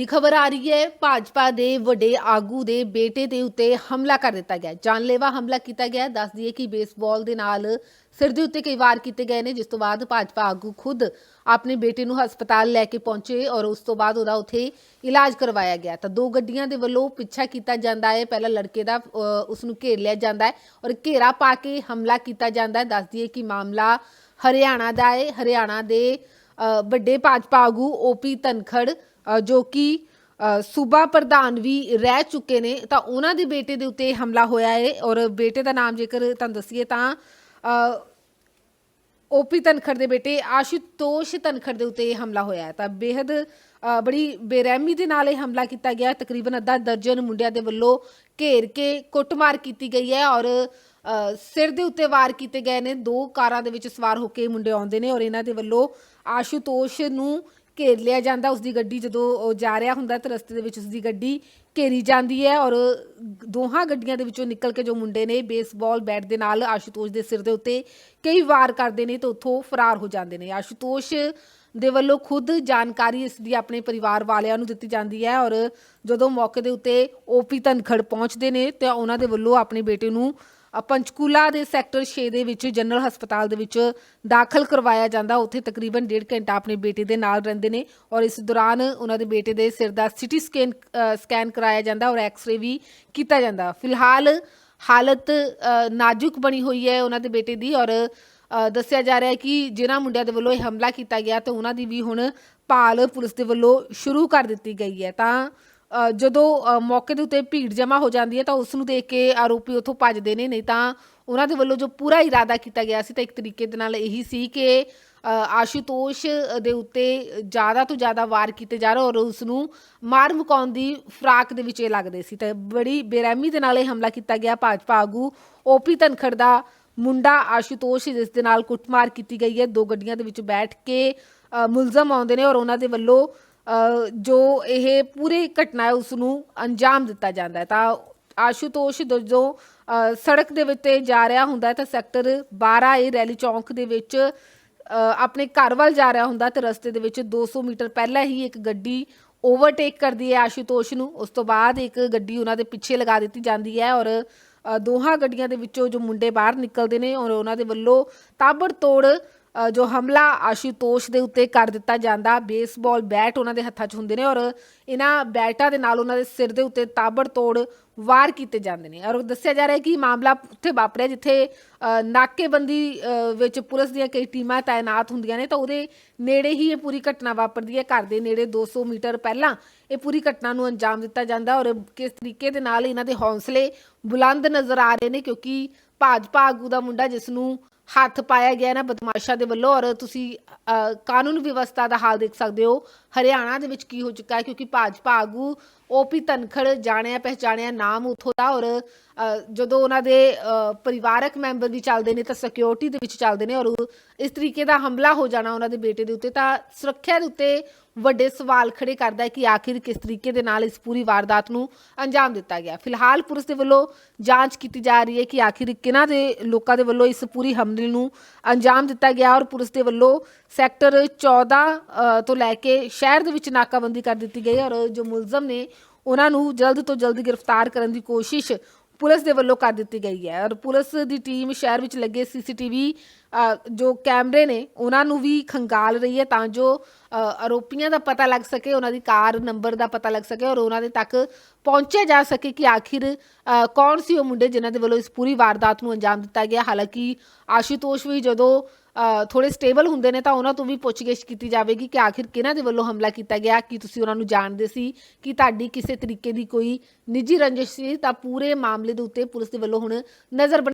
ਦੀ ਖਬਰ ਆ ਰਹੀ ਹੈ ਭਾਜਪਾ ਦੇ ਵੱਡੇ ਆਗੂ ਦੇ ਬੇਟੇ ਦੇ ਉੱਤੇ ਹਮਲਾ ਕਰ ਦਿੱਤਾ ਗਿਆ। ਜਾਨਲੇਵਾ ਹਮਲਾ ਕੀਤਾ ਗਿਆ। ਹੈ। ਦੱਸ ਦਈਏ ਕਿ ਬੇਸਬਾਲ ਦੇ ਨਾਲ ਸਿਰ ਦੇ ਉੱਤੇ ਕਈ ਵਾਰ ਕੀਤੇ ਗਏ ਨੇ ਜਿਸ ਤੋਂ ਬਾਅਦ ਭਾਜਪਾ ਆਗੂ ਖੁਦ ਆਪਣੇ ਬੇਟੇ ਨੂੰ ਹਸਪਤਾਲ ਲੈ ਕੇ ਪਹੁੰਚੇ ਔਰ ਉਸ ਤੋਂ ਬਾਅਦ ਉਹਦਾ ਉੱਥੇ ਇਲਾਜ ਕਰਵਾਇਆ ਗਿਆ। ਤਾਂ ਦੋ ਗੱਡੀਆਂ ਦੇ ਵੱਲੋਂ ਪਿੱਛਾ ਕੀਤਾ ਜਾਂਦਾ ਹੈ। ਪਹਿਲਾਂ ਲੜਕੇ ਦਾ ਅ, ਉਸ ਨੂੰ ਘੇਰ ਲਿਆ ਜਾਂਦਾ ਹੈ ਔਰ ਘੇਰਾ ਪਾ ਕੇ ਹਮਲਾ ਕੀਤਾ ਜਾਂਦਾ ਹੈ। ਦੱਸ ਦਈਏ ਕਿ ਮਾਮਲਾ ਹਰਿਆਣਾ ਦਾ ਹੈ। ਹਰਿਆਣਾ ਦੇ ਵੱਡੇ ਭਾਜਪਾ ਆਗੂ ਓਪੀ ਧਨਖੜ ਜੋ ਕਿ ਸੂਬਾ ਪ੍ਰਧਾਨ ਵੀ ਰਹਿ ਚੁੱਕੇ ਨੇ ਤਾਂ ਉਹਨਾਂ ਦੇ ਬੇਟੇ ਦੇ ਉੱਤੇ ਹਮਲਾ ਹੋਇਆ ਹੈ ਔਰ ਬੇਟੇ ਦਾ ਨਾਮ ਜੇਕਰ ਤੁਹਾਨੂੰ ਦੱਸੀਏ ਤਾਂ ਅ, ਓਪੀ ਧਨਖੜ ਦੇ ਬੇਟੇ ਆਸ਼ੂਤੋਸ਼ ਧਨਖੜ ਦੇ ਉੱਤੇ ਇਹ ਹਮਲਾ ਹੋਇਆ ਹੈ। ਤਾਂ ਬੇहद ਬੜੀ ਬੇਰਹਿਮੀ ਦੇ ਨਾਲ ਇਹ ਹਮਲਾ ਕੀਤਾ ਗਿਆ। ਤਕਰੀਬਨ ਅੱਧਾ ਦਰਜਨ ਮੁੰਡਿਆਂ ਦੇ ਵੱਲੋਂ ਘੇਰ ਕੇ ਕੁੱਟਮਾਰ ਕੀਤੀ ਗਈ ਹੈ ਔਰ ਸਿਰ ਦੇ ਉੱਤੇ ਵਾਰ ਕੀਤੇ ਗਏ ਨੇ। ਦੋ ਕਾਰਾਂ ਦੇ ਵਿੱਚ ਸਵਾਰ ਹੋ ਕੇ ਮੁੰਡੇ ਆਉਂਦੇ ਨੇ ਔਰ ਇਹਨਾਂ ਦੇ ਵੱਲੋਂ ਆਸ਼ੂਤੋਸ਼ ਨੂੰ ਘੇਰ ਲਿਆ ਜਾਂਦਾ ਉਸ ਦੀ ਗੱਡੀ ਜਦੋਂ ਉਹ ਜਾ ਰਿਹਾ ਹੁੰਦਾ ਤਾਂ ਰਸਤੇ ਦੇ ਵਿੱਚ ਉਸ ਦੀ ਗੱਡੀ ਘੇਰੀ ਜਾਂਦੀ ਹੈ ਔਰ ਦੋਹਾਂ ਗੱਡੀਆਂ ਦੇ ਵਿੱਚੋਂ ਨਿਕਲ ਕੇ ਜੋ ਮੁੰਡੇ ਨੇ ਬੇਸਬਾਲ ਬੈਟ ਦੇ ਨਾਲ ਆਸ਼ੂਤੋਸ਼ ਦੇ ਸਿਰ ਦੇ ਉੱਤੇ ਕਈ ਵਾਰ ਕਰਦੇ ਨੇ ਤੇ ਉੱਥੋਂ ਫਰਾਰ ਹੋ ਜਾਂਦੇ ਨੇ। ਆਸ਼ੂਤੋਸ਼ ਦੇ ਵੱਲੋਂ ਖੁਦ ਜਾਣਕਾਰੀ ਇਸ ਦੀ ਆਪਣੇ ਪਰਿਵਾਰ ਵਾਲਿਆਂ ਨੂੰ ਦਿੱਤੀ ਜਾਂਦੀ ਹੈ ਔਰ ਜਦੋਂ ਮੌਕੇ ਦੇ ਉੱਤੇ ਓਪੀ ਧਨਖੜ ਪਹੁੰਚਦੇ ਨੇ ਤੇ ਉਹਨਾਂ ਦੇ ਵੱਲੋਂ ਆਪਣੇ ਬੇਟੇ ਨੂੰ ਪੰਚਕੂਲਾ ਦੇ ਸੈਕਟਰ 6 ਦੇ ਵਿੱਚ ਜਨਰਲ ਹਸਪਤਾਲ ਦੇ ਵਿੱਚ ਦਾਖਲ ਕਰਵਾਇਆ ਜਾਂਦਾ। ਉੱਥੇ ਤਕਰੀਬਨ ਡੇਢ ਘੰਟਾ ਆਪਣੇ ਬੇਟੇ ਦੇ ਨਾਲ ਰਹਿੰਦੇ ਨੇ ਔਰ ਇਸ ਦੌਰਾਨ ਉਹਨਾਂ ਦੇ ਬੇਟੇ ਦੇ ਸਿਰ ਦਾ ਸਿਟੀ ਸਕੈਨ ਸਕੈਨ ਕਰਾਇਆ ਜਾਂਦਾ ਔਰ ਐਕਸ-ਰੇ ਵੀ ਕੀਤਾ ਜਾਂਦਾ। ਫਿਲਹਾਲ ਹਾਲਤ ਨਾਜ਼ੁਕ ਬਣੀ ਹੋਈ ਹੈ ਉਹਨਾਂ ਦੇ ਬੇਟੇ ਦੀ ਔਰ ਦੱਸਿਆ ਜਾ ਰਿਹਾ ਹੈ ਕਿ ਜਿਨ੍ਹਾਂ ਮੁੰਡਿਆਂ ਦੇ ਵੱਲੋਂ ਇਹ ਹਮਲਾ ਕੀਤਾ ਗਿਆ ਤੇ ਉਹਨਾਂ ਦੀ ਵੀ ਹੁਣ ਭਾਲ ਪੁਲਿਸ ਦੇ ਵੱਲੋਂ ਸ਼ੁਰੂ ਕਰ ਦਿੱਤੀ ਗਈ ਹੈ। ਤਾਂ ਜਦੋਂ ਮੌਕੇ ਦੇ ਉੱਤੇ ਭੀੜ ਜਮ੍ਹਾਂ ਹੋ ਜਾਂਦੀ ਹੈ ਤਾਂ ਉਸ ਨੂੰ ਦੇਖ ਕੇ ਆਰੋਪੀ ਉੱਥੋਂ ਭੱਜਦੇ ਨੇ, ਨਹੀਂ ਤਾਂ ਉਹਨਾਂ ਦੇ ਵੱਲੋਂ ਜੋ ਪੂਰਾ ਇਰਾਦਾ ਕੀਤਾ ਗਿਆ ਸੀ ਤਾਂ ਇੱਕ ਤਰੀਕੇ ਦੇ ਨਾਲ ਇਹੀ ਸੀ ਕਿ ਆਸ਼ੂਤੋਸ਼ ਦੇ ਉੱਤੇ ਜ਼ਿਆਦਾ ਤੋਂ ਜ਼ਿਆਦਾ ਵਾਰ ਕੀਤੇ ਜਾ ਰਹੇ ਔਰ ਉਸ ਨੂੰ ਮਾਰ ਮੁਕਾਉਣ ਦੀ ਫਰਾਕ ਦੇ ਵਿੱਚ ਇਹ ਲੱਗਦੇ ਸੀ। ਤੇ ਬੜੀ ਬੇਰਹਿਮੀ ਦੇ ਨਾਲ ਇਹ ਹਮਲਾ ਕੀਤਾ ਗਿਆ। ਭਾਜਪਾ ਆਗੂ ਓਪੀ ਧਨਖੜ ਦਾ ਮੁੰਡਾ ਆਸ਼ੂਤੋਸ਼ ਜਿਸ ਦੇ ਨਾਲ ਕੁੱਟਮਾਰ ਕੀਤੀ ਗਈ ਹੈ। ਦੋ ਗੱਡੀਆਂ ਦੇ ਵਿੱਚ ਬੈਠ ਕੇ ਮੁਲਜ਼ਮ ਆਉਂਦੇ ਨੇ ਔਰ ਉਹਨਾਂ ਦੇ ਵੱਲੋਂ ਜੋ ਇਹ ਪੂਰੀ ਘਟਨਾ ਹੈ ਉਸ ਨੂੰ ਅੰਜਾਮ ਦਿੱਤਾ ਜਾਂਦਾ ਹੈ। ਤਾਂ ਆਸ਼ੂਤੋਸ਼ ਜਦੋਂ ਸੜਕ ਦੇ ਵਿੱਚ ਜਾ ਰਿਹਾ ਹੁੰਦਾ ਹੈ, ਤਾਂ ਸੈਕਟਰ 12 ਏ ਰੈਲੀ ਚੌਂਕ ਦੇ ਵਿੱਚ ਆਪਣੇ ਘਰ ਵੱਲ ਜਾ ਰਿਹਾ ਹੁੰਦਾ ਤੇ ਰਸਤੇ ਦੇ ਵਿੱਚ 200 ਮੀਟਰ ਪਹਿਲਾਂ ਹੀ ਇੱਕ ਗੱਡੀ ਓਵਰਟੇਕ ਕਰਦੀ ਹੈ ਆਸ਼ੂਤੋਸ਼ ਨੂੰ। ਉਸ ਤੋਂ ਬਾਅਦ ਇੱਕ ਗੱਡੀ ਉਹਨਾਂ ਦੇ ਪਿੱਛੇ ਲਗਾ ਦਿੱਤੀ ਜਾਂਦੀ ਹੈ ਔਰ ਦੋਹਾਂ ਗੱਡੀਆਂ ਦੇ ਵਿੱਚੋਂ ਜੋ ਮੁੰਡੇ ਬਾਹਰ ਨਿਕਲਦੇ ਨੇ ਔਰ ਉਹਨਾਂ ਦੇ ਵੱਲੋਂ ਤਾਬੜ ਤੋੜ ਜੋ ਹਮਲਾ ਆਸ਼ੂਤੋਸ਼ ਦੇ ਉੱਤੇ ਕਰ ਦਿੱਤਾ ਜਾਂਦਾ, ਬੇਸਬਾਲ ਬੈਟ ਉਹਨਾਂ ਦੇ ਹੱਥਾਂ 'ਚ ਹੁੰਦੇ ਨੇ ਔਰ ਇਹਨਾਂ ਬੈਟਾਂ ਦੇ ਨਾਲ ਉਹਨਾਂ ਦੇ ਸਿਰ ਦੇ ਉੱਤੇ ਤਾਬੜ ਤੋੜ ਵਾਰ ਕੀਤੇ ਜਾਂਦੇ ਨੇ। ਔਰ ਦੱਸਿਆ ਜਾ ਰਿਹਾ ਹੈ ਕਿ ਮਾਮਲਾ ਉੱਥੇ ਵਾਪਰਿਆ ਜਿੱਥੇ ਨਾਕੇਬੰਦੀ ਵਿੱਚ ਪੁਲਿਸ ਦੀਆਂ ਕਈ ਟੀਮਾਂ ਤਾਇਨਾਤ ਹੁੰਦੀਆਂ ਨੇ ਤਾਂ ਉਹਦੇ ਨੇੜੇ ਹੀ ਇਹ ਪੂਰੀ ਘਟਨਾ ਵਾਪਰਦੀ ਹੈ। ਘਰ ਦੇ ਨੇੜੇ 200 ਮੀਟਰ ਪਹਿਲਾਂ ਇਹ ਪੂਰੀ ਘਟਨਾ ਨੂੰ ਅੰਜਾਮ ਦਿੱਤਾ ਜਾਂਦਾ ਔਰ ਕਿਸ ਤਰੀਕੇ ਦੇ ਨਾਲ ਇਹਨਾਂ ਦੇ ਹੌਸਲੇ ਬੁਲੰਦ ਨਜ਼ਰ ਆ ਰਹੇ ਨੇ ਕਿਉਂਕਿ ਭਾਜਪਾ ਆਗੂ ਦਾ ਮੁੰਡਾ ਜਿਸ ਨੂੰ ਹੱਥ ਪਾਇਆ ਗਿਆ ਨਾ ਬਦਮਾਸ਼ਾਂ ਦੇ ਵੱਲੋਂ ਔਰ ਤੁਸੀਂ ਅ, ਕਾਨੂੰਨ ਵਿਵਸਥਾ ਦਾ ਹਾਲ ਦੇਖ ਸਕਦੇ ਹੋ। ਹਰਿਆਣਾ ਦੇ ਵਿੱਚ ਕੀ ਹੋ ਚੁੱਕਾ ਹੈ? ਕਿਉਂਕਿ ਭਾਜਪਾ ਆਗੂ ਓਪੀ ਧਨਖੜ ਜਾਣਿਆ ਪਹਿਚਾਣਿਆ ਨਾਮ ਉੱਥੋਂ ਦਾ ਔਰ ਜਦੋਂ ਉਹਨਾਂ ਦੇ ਪਰਿਵਾਰਕ ਮੈਂਬਰ ਵੀ ਚੱਲਦੇ ਨੇ ਤਾਂ ਸਿਕਿਉਰਿਟੀ ਦੇ ਵਿੱਚ ਚੱਲਦੇ ਨੇ ਔਰ ਇਸ ਤਰੀਕੇ ਦਾ ਹਮਲਾ ਹੋ ਜਾਣਾ ਉਹਨਾਂ ਦੇ ਬੇਟੇ ਦੇ ਉੱਤੇ ਤਾਂ ਸੁਰੱਖਿਆ ਦੇ ਉੱਤੇ ਵੱਡੇ ਸਵਾਲ ਖੜੇ ਕਰਦਾ ਹੈ ਕਿ ਆਖਿਰ ਕਿਸ ਤਰੀਕੇ ਦੇ ਨਾਲ ਇਸ ਪੂਰੀ ਵਾਰਦਾਤ ਨੂੰ ਅੰਜਾਮ ਦਿੱਤਾ ਗਿਆ। ਫਿਲਹਾਲ ਪੁਲਿਸ ਦੇ ਵੱਲੋਂ ਜਾਂਚ ਕੀਤੀ ਜਾ ਰਹੀ ਹੈ ਕਿ ਆਖਿਰ ਕਿਹਨਾਂ ਦੇ ਲੋਕਾਂ ਦੇ ਵੱਲੋਂ ਇਸ ਪੂਰੀ ਹਮਲੇ ਨੂੰ ਅੰਜਾਮ ਦਿੱਤਾ ਗਿਆ ਔਰ ਪੁਲਿਸ ਦੇ ਵੱਲੋਂ ਸੈਕਟਰ 14 ਤੋਂ ਲੈ ਕੇ ਸ਼ਹਿਰ ਦੇ ਵਿੱਚ ਨਾਕਾਬੰਦੀ ਕਰ ਦਿੱਤੀ ਗਈ ਔਰ ਜੋ ਮੁਲਜ਼ਮ ਨੇ ਉਹਨਾਂ ਨੂੰ ਜਲਦ ਤੋਂ ਜਲਦ ਗ੍ਰਿਫਤਾਰ ਕਰਨ ਦੀ ਕੋਸ਼ਿਸ਼ ਪੁਲਿਸ ਦੇ ਵੱਲੋਂ ਕਰ ਦਿੱਤੀ ਗਈ ਹੈ। ਔਰ ਪੁਲਿਸ ਦੀ ਟੀਮ ਸ਼ਹਿਰ ਵਿੱਚ ਲੱਗੇ ਸੀਸੀਟੀਵੀ ਜੋ ਕੈਮਰੇ ਨੇ ਉਹਨਾਂ ਨੂੰ ਵੀ ਖੰਗਾਲ ਰਹੀ ਹੈ ਤਾਂ ਜੋ ਆਰੋਪੀਆਂ ਦਾ ਪਤਾ ਲੱਗ ਸਕੇ ਉਹਨਾਂ ਦੀ ਕਾਰ ਨੰਬਰ ਦਾ ਪਤਾ ਲੱਗ ਸਕੇ ਔਰ ਉਹਨਾਂ ਦੇ ਤੱਕ ਪਹੁੰਚਿਆ ਜਾ ਸਕੇ ਕਿ ਆਖਿਰ ਕੌਣ ਸੀ ਉਹ ਮੁੰਡੇ ਜਿਨ੍ਹਾਂ ਦੇ ਵੱਲੋਂ ਇਸ ਪੂਰੀ ਵਾਰਦਾਤ ਨੂੰ ਅੰਜਾਮ ਦਿੱਤਾ ਗਿਆ। ਹਾਲਾਂਕਿ ਆਸ਼ੂਤੋਸ਼ ਵੀ ਜਦੋਂ ਅ, ਥੋੜੇ ਸਟੇਬਲ ਹੁੰਦੇ ਨੇ ਤਾਂ ਉਹਨਾਂ ਤੋਂ ਵੀ ਪੁੱਛਗਿੱਛ ਕੀਤੀ ਜਾਵੇਗੀ ਕਿ ਆਖਿਰ ਕਿਹਨਾਂ ਦੇ ਵੱਲੋਂ ਹਮਲਾ ਕੀਤਾ ਗਿਆ ਕੀ ਤੁਸੀਂ ਉਹਨਾਂ ਨੂੰ ਜਾਣਦੇ ਸੀ ਕਿ ਤੁਹਾਡੀ ਕਿਸੇ ਤਰੀਕੇ ਦੀ ਕੋਈ ਨਿੱਜੀ ਰੰਜਿਸ਼ ਸੀ ਤਾਂ ਪੂਰੇ ਮਾਮਲੇ ਦੇ ਉੱਤੇ ਪੁਲਿਸ ਦੇ ਵੱਲੋਂ ਹੁਣ ਨਜ਼ਰ ਬਣਾ